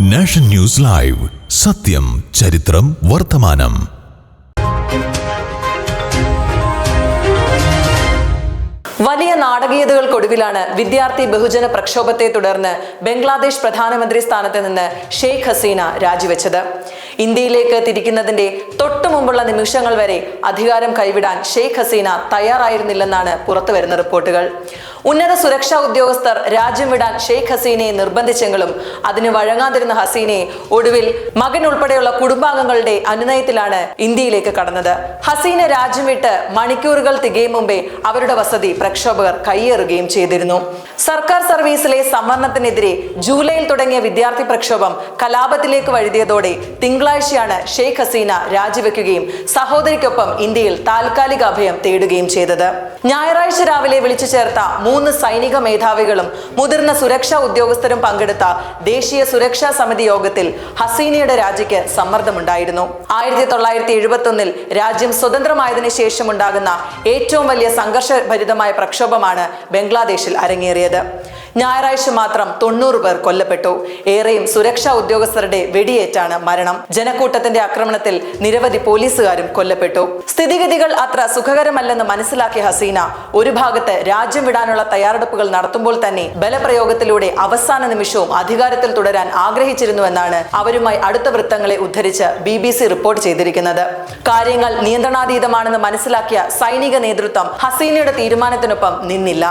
Nation news live. സത്യം ചരിത്രം വർത്തമാനം. വലിയ നാടകീയതകൾക്കൊടുവിലാണ് വിദ്യാർത്ഥി ബഹുജന പ്രക്ഷോഭത്തെ തുടർന്ന് ബംഗ്ലാദേശ് പ്രധാനമന്ത്രി സ്ഥാനത്ത് നിന്ന് ഷെയ്ഖ് ഹസീന രാജിവെച്ചത്. ഇന്ത്യയിലേക്ക് തിരിക്കുന്നതിന്റെ തൊട്ടു മുമ്പുള്ള നിമിഷങ്ങൾ വരെ അധികാരം കൈവിടാൻ ഷെയ്ഖ് ഹസീന തയ്യാറായിരുന്നില്ലെന്നാണ് പുറത്തുവരുന്ന റിപ്പോർട്ടുകൾ. ഉന്നത സുരക്ഷാ ഉദ്യോഗസ്ഥർ രാജ്യം വിടാൻ ഷെയ്ഖ് ഹസീനയെ നിർബന്ധിച്ചെങ്കിലും അതിന് വഴങ്ങാതിരുന്ന ഹസീനയെ ഒടുവിൽ മകൻ ഉൾപ്പെടെയുള്ള കുടുംബാംഗങ്ങളുടെ അനുനയത്തിലാണ് ഇന്ത്യയിലേക്ക് കടന്നത്. ഹസീന രാജ്യം വിട്ട് മണിക്കൂറുകൾ തികയും മുമ്പേ അവരുടെ വസതി പ്രക്ഷോഭകർ കയ്യേറുകയും ചെയ്തിരുന്നു. സർക്കാർ സർവീസിലെ സംവരണത്തിനെതിരെ ജൂലൈയിൽ തുടങ്ങിയ വിദ്യാർത്ഥി പ്രക്ഷോഭം കലാപത്തിലേക്ക് വഴുതിയതോടെ തിങ്കളാഴ്ചയാണ് ഷെയ്ഖ് ഹസീന രാജിവെക്കുകയും സഹോദരിക്കൊപ്പം ഇന്ത്യയിൽ താൽക്കാലിക അഭയം തേടുകയും ചെയ്തത്. ഞായറാഴ്ച രാവിലെ വിളിച്ചു ചേർത്ത മൂന്ന് സൈനിക മേധാവികളും മുതിർന്ന സുരക്ഷാ ഉദ്യോഗസ്ഥരും പങ്കെടുത്ത ദേശീയ സുരക്ഷാ സമിതി യോഗത്തിൽ ഹസീനയുടെ രാജിക്ക് സമ്മർദ്ദമുണ്ടായിരുന്നു. ആയിരത്തി തൊള്ളായിരത്തി എഴുപത്തി ഒന്നിൽ രാജ്യം സ്വതന്ത്രമായതിനു ശേഷം ഉണ്ടാകുന്ന ഏറ്റവും വലിയ സംഘർഷഭരിതമായ പ്രക്ഷോഭമാണ് ബംഗ്ലാദേശിൽ അരങ്ങേറിയത്. ഞായറാഴ്ച മാത്രം തൊണ്ണൂറ് പേർ കൊല്ലപ്പെട്ടു. ഏറെയും സുരക്ഷാ ഉദ്യോഗസ്ഥരുടെ വെടിയേറ്റാണ് മരണം. ജനക്കൂട്ടത്തിന്റെ ആക്രമണത്തിൽ നിരവധി പോലീസുകാരും കൊല്ലപ്പെട്ടു. സ്ഥിതിഗതികൾ അത്ര സുഖകരമല്ലെന്ന് മനസ്സിലാക്കിയ ഹസീന ഒരു ഭാഗത്ത് രാജ്യം വിടാനുള്ള തയ്യാറെടുപ്പുകൾ നടത്തുമ്പോൾ തന്നെ ബലപ്രയോഗത്തിലൂടെ അവസാന നിമിഷവും അധികാരത്തിൽ തുടരാൻ ആഗ്രഹിച്ചിരുന്നുവെന്നാണ് അവരുമായി അടുത്ത വൃത്തങ്ങളെ ഉദ്ധരിച്ച് ബി ബി സി റിപ്പോർട്ട് ചെയ്തിരിക്കുന്നത്. കാര്യങ്ങൾ നിയന്ത്രണാതീതമാണെന്ന് മനസ്സിലാക്കിയ സൈനിക നേതൃത്വം ഹസീനയുടെ തീരുമാനത്തിനൊപ്പം നിന്നില്ല.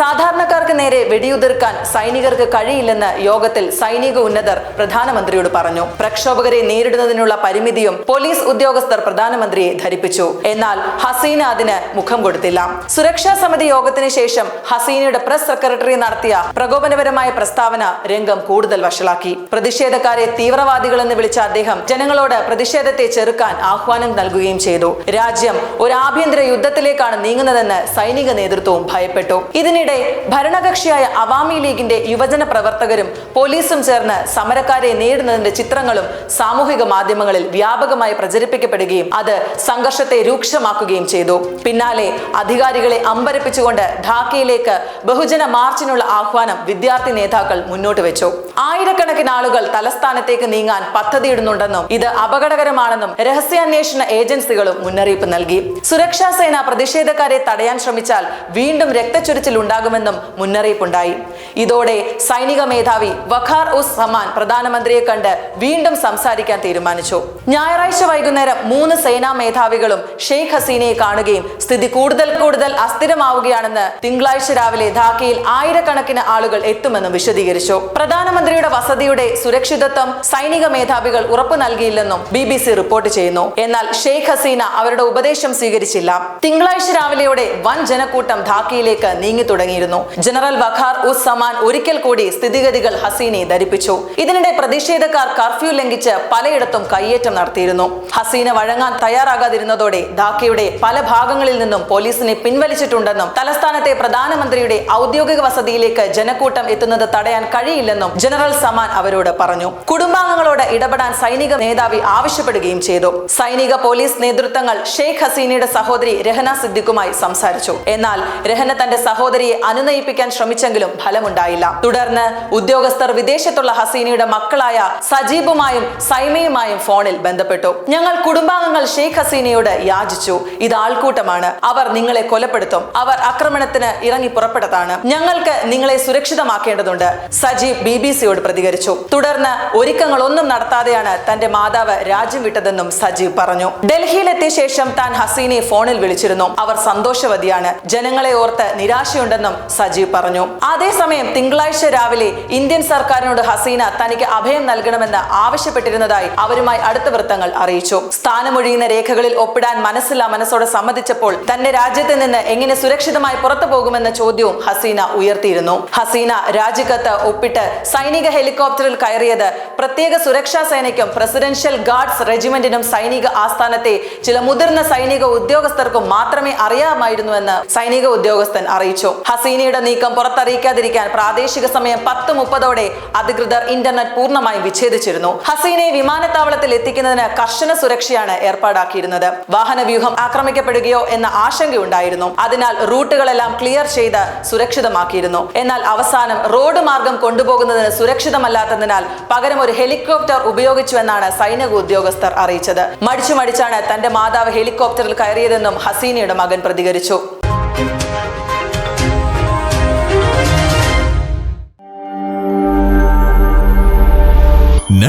സാധാരണക്കാർക്ക് നേരെ വെടിയുതിർക്കാൻ സൈനികർക്ക് കഴിയില്ലെന്ന് യോഗത്തിൽ സൈനിക ഉന്നതർ പ്രധാനമന്ത്രിയോട് പറഞ്ഞു. പ്രക്ഷോഭകരെ നേരിടുന്നതിനുള്ള പരിമിതിയും പോലീസ് ഉദ്യോഗസ്ഥർ പ്രധാനമന്ത്രിയെ ധരിപ്പിച്ചു. എന്നാൽ ഹസീന അതിന് മുഖം കൊടുത്തില്ല. സുരക്ഷാ സമിതി യോഗത്തിന് ശേഷം ഹസീനയുടെ പ്രസ് സെക്രട്ടറി നടത്തിയ പ്രകോപനപരമായ പ്രസ്താവന രംഗം കൂടുതൽ വഷളാക്കി. പ്രതിഷേധക്കാരെ തീവ്രവാദികളെന്ന് വിളിച്ച അദ്ദേഹം ജനങ്ങളോട് പ്രതിഷേധത്തെ ചെറുക്കാൻ ആഹ്വാനം നൽകുകയും ചെയ്തു. രാജ്യം ഒരു ആഭ്യന്തര യുദ്ധത്തിലേക്കാണ് നീങ്ങുന്നതെന്ന് സൈനിക നേതൃത്വവും ഭയപ്പെട്ടു. ഇതിനിടെ ഭരണകക്ഷിയായ അവാമി ലീഗിന്റെ യുവജന പ്രവർത്തകരും പോലീസും ചേർന്ന് സമരക്കാരെ നേരിടുന്നതിന്റെ ചിത്രങ്ങളും സാമൂഹിക മാധ്യമങ്ങളിൽ വ്യാപകമായി പ്രചരിപ്പിക്കപ്പെടുകയും അത് സംഘർഷത്തെ രൂക്ഷമാക്കുകയും ചെയ്തു. പിന്നാലെ അധികാരികളെ അമ്പരപ്പിച്ചുകൊണ്ട് ഢാക്കയിലേക്ക് ബഹുജന മാർച്ചിനുള്ള ആഹ്വാനം വിദ്യാർത്ഥി നേതാക്കൾ മുന്നോട്ട് വെച്ചു. ആയിരക്കണക്കിന് ആളുകൾ തലസ്ഥാനത്തേക്ക് നീങ്ങാൻ പദ്ധതിയിടുന്നുണ്ടെന്നും ഇത് അപകടകരമാണെന്നും രഹസ്യാന്വേഷണ ഏജൻസികളും മുന്നറിയിപ്പ് നൽകി. സുരക്ഷാ സേന പ്രതിഷേധക്കാരെ തടയാൻ ശ്രമിച്ചാൽ വീണ്ടും രക്തച്ചൊരിച്ചിൽ ഉണ്ടാകുമെന്നും മുന്നറിയിപ്പുണ്ടായി. right ഇതോടെ സൈനിക മേധാവി വഖാർ ഉസ് സമാൻ പ്രധാനമന്ത്രിയെ കണ്ട് വീണ്ടും സംസാരിക്കാൻ തീരുമാനിച്ചു. ഞായറാഴ്ച വൈകുന്നേരം മൂന്ന് സേനാ മേധാവികളും ഷെയ്ഖ് ഹസീനയെ കാണുകയും സ്ഥിതി കൂടുതൽ കൂടുതൽ അസ്ഥിരമാവുകയാണെന്ന് തിങ്കളാഴ്ച രാവിലെ ധാക്കയിൽ ആയിരക്കണക്കിന് ആളുകൾ എത്തുമെന്നും വിശദീകരിച്ചു. പ്രധാനമന്ത്രിയുടെ വസതിയുടെ സുരക്ഷിതത്വം സൈനിക മേധാവികൾ ഉറപ്പു നൽകിയില്ലെന്നും ബി ബി സി റിപ്പോർട്ട് ചെയ്യുന്നു. എന്നാൽ ഷെയ്ഖ് ഹസീന അവരുടെ ഉപദേശം സ്വീകരിച്ചില്ല. തിങ്കളാഴ്ച രാവിലെയോടെ വൻ ജനക്കൂട്ടം ധാക്കയിലേക്ക് നീങ്ങി തുടങ്ങിയിരുന്നു. ജനറൽ വഖാർ ഉസ് ഒരിക്കൽ കൂടി സ്ഥിതിഗതികൾ ഹസീനെ ധരിപ്പിച്ചു. ഇതിനിടെ പ്രതിഷേധക്കാർ കർഫ്യൂ ലംഘിച്ച് പലയിടത്തും കയ്യേറ്റം നടത്തിയിരുന്നു. ഹസീന വഴങ്ങാൻ തയ്യാറാകാതിരുന്നതോടെ ധാക്കയുടെ പല ഭാഗങ്ങളിൽ നിന്നും പോലീസിനെ പിൻവലിച്ചിട്ടുണ്ടെന്നും തലസ്ഥാനത്തെ പ്രധാനമന്ത്രിയുടെ ഔദ്യോഗിക വസതിയിലേക്ക് ജനക്കൂട്ടം എത്തുന്നത് തടയാൻ കഴിയില്ലെന്നും ജനറൽ സമാൻ അവരോട് പറഞ്ഞു. കുടുംബാംഗങ്ങളോട് ഇടപെടാൻ സൈനിക മേധാവി ആവശ്യപ്പെടുകയും ചെയ്തു. സൈനിക പോലീസ് നേതൃത്വങ്ങൾ ഷെയ്ഖ് ഹസീനയുടെ സഹോദരി രഹന സിദ്ദിഖുമായി സംസാരിച്ചു. എന്നാൽ രഹന തന്റെ സഹോദരിയെ അനുനയിപ്പിക്കാൻ ശ്രമിച്ചെങ്കിലും ഫലമുണ്ടായില്ല തുടർന്ന് ഉദ്യോഗസ്ഥർ വിദേശത്തുള്ള ഹസീനയുടെ മക്കളായ സജീബുമായും സൈമയുമായും ഫോണിൽ ബന്ധപ്പെട്ടു. ഞങ്ങൾ കുടുംബാംഗങ്ങൾ ഷെയ്ഖ് ഹസീനയോട് യാചിച്ചു. ഇത് ആൾക്കൂട്ടമാണ്. അവർ നിങ്ങളെ കൊലപ്പെടുത്തും. അവർ ആക്രമണത്തിന് ഇറങ്ങി പുറപ്പെട്ടതാണ്. ഞങ്ങൾക്ക് നിങ്ങളെ സുരക്ഷിതമാക്കേണ്ടതുണ്ട്. സജീബ് ബി ബി സിയോട് പ്രതികരിച്ചു. തുടർന്ന് ഒരുക്കങ്ങളൊന്നും നടത്താതെയാണ് തന്റെ മാതാവ് രാജ്യം വിട്ടതെന്നും സജീവ് പറഞ്ഞു. ഡൽഹിയിലെത്തിയ ശേഷം താൻ ഹസീനെ ഫോണിൽ വിളിച്ചിരുന്നു. അവർ സന്തോഷവതിയാണ്. ജനങ്ങളെ ഓർത്ത് നിരാശയുണ്ടെന്നും സജീവ് പറഞ്ഞു. അതേസമയം തിങ്കളാഴ്ച രാവിലെ ഇന്ത്യൻ സർക്കാരിനോട് ഹസീന തനിക്ക് അഭയം നൽകണമെന്ന് ആവശ്യപ്പെട്ടിരുന്നതായി അവരുമായി അടുത്ത വൃത്തങ്ങൾ അറിയിച്ചു. സ്ഥാനമൊഴിയുന്ന രേഖകളിൽ ഒപ്പിടാൻ മനസ്സില്ല മനസ്സോടെ സമ്മതിച്ചപ്പോൾ തന്റെ രാജ്യത്ത് നിന്ന് എങ്ങനെ സുരക്ഷിതമായി പുറത്തു പോകുമെന്ന ചോദ്യവും ഹസീന ഉയർത്തിയിരുന്നു. ഹസീന രാജിക്കത്ത് ഒപ്പിട്ട് സൈനിക ഹെലികോപ്റ്ററിൽ കയറിയത് പ്രത്യേക സുരക്ഷാ സേനയ്ക്കും പ്രസിഡൻഷ്യൽ ഗാർഡ്സ് റെജിമെന്റിനും സൈനിക ആസ്ഥാനത്തെ ചില മുതിർന്ന സൈനിക ഉദ്യോഗസ്ഥർക്കും മാത്രമേ അറിയാമായിരുന്നുവെന്ന് സൈനിക ഉദ്യോഗസ്ഥൻ അറിയിച്ചു. ഹസീനയുടെ നീക്കം പുറത്തറിയിക്കാതിരുന്ന വരാതിരിക്കാൻ പ്രാദേശിക സമയം പത്ത് മുപ്പതോടെ അധികൃതർ ഇന്റർനെറ്റ് പൂർണമായും വിച്ഛേദിച്ചിരുന്നു. ഹസീനെ വിമാനത്താവളത്തിൽ എത്തിക്കുന്നതിന് കർശന സുരക്ഷയാണ് ഏർപ്പാടാക്കിയിരുന്നത്. വാഹന വ്യൂഹം ആക്രമിക്കപ്പെടുകയോ എന്ന ആശങ്കയുണ്ടായിരുന്നു. അതിനാൽ റൂട്ടുകളെല്ലാം ക്ലിയർ ചെയ്ത് സുരക്ഷിതമാക്കിയിരുന്നു. എന്നാൽ അവസാനം റോഡ് മാർഗം കൊണ്ടുപോകുന്നതിന് സുരക്ഷിതമല്ലാത്തതിനാൽ പകരം ഒരു ഹെലികോപ്റ്റർ ഉപയോഗിച്ചുവെന്നാണ് സൈനിക ഉദ്യോഗസ്ഥർ അറിയിച്ചത്. മടിച്ചു മടിച്ചാണ് തന്റെ മാതാവ് ഹെലികോപ്റ്ററിൽ കയറിയതെന്നും ഹസീനയുടെ മകൻ പ്രതികരിച്ചു.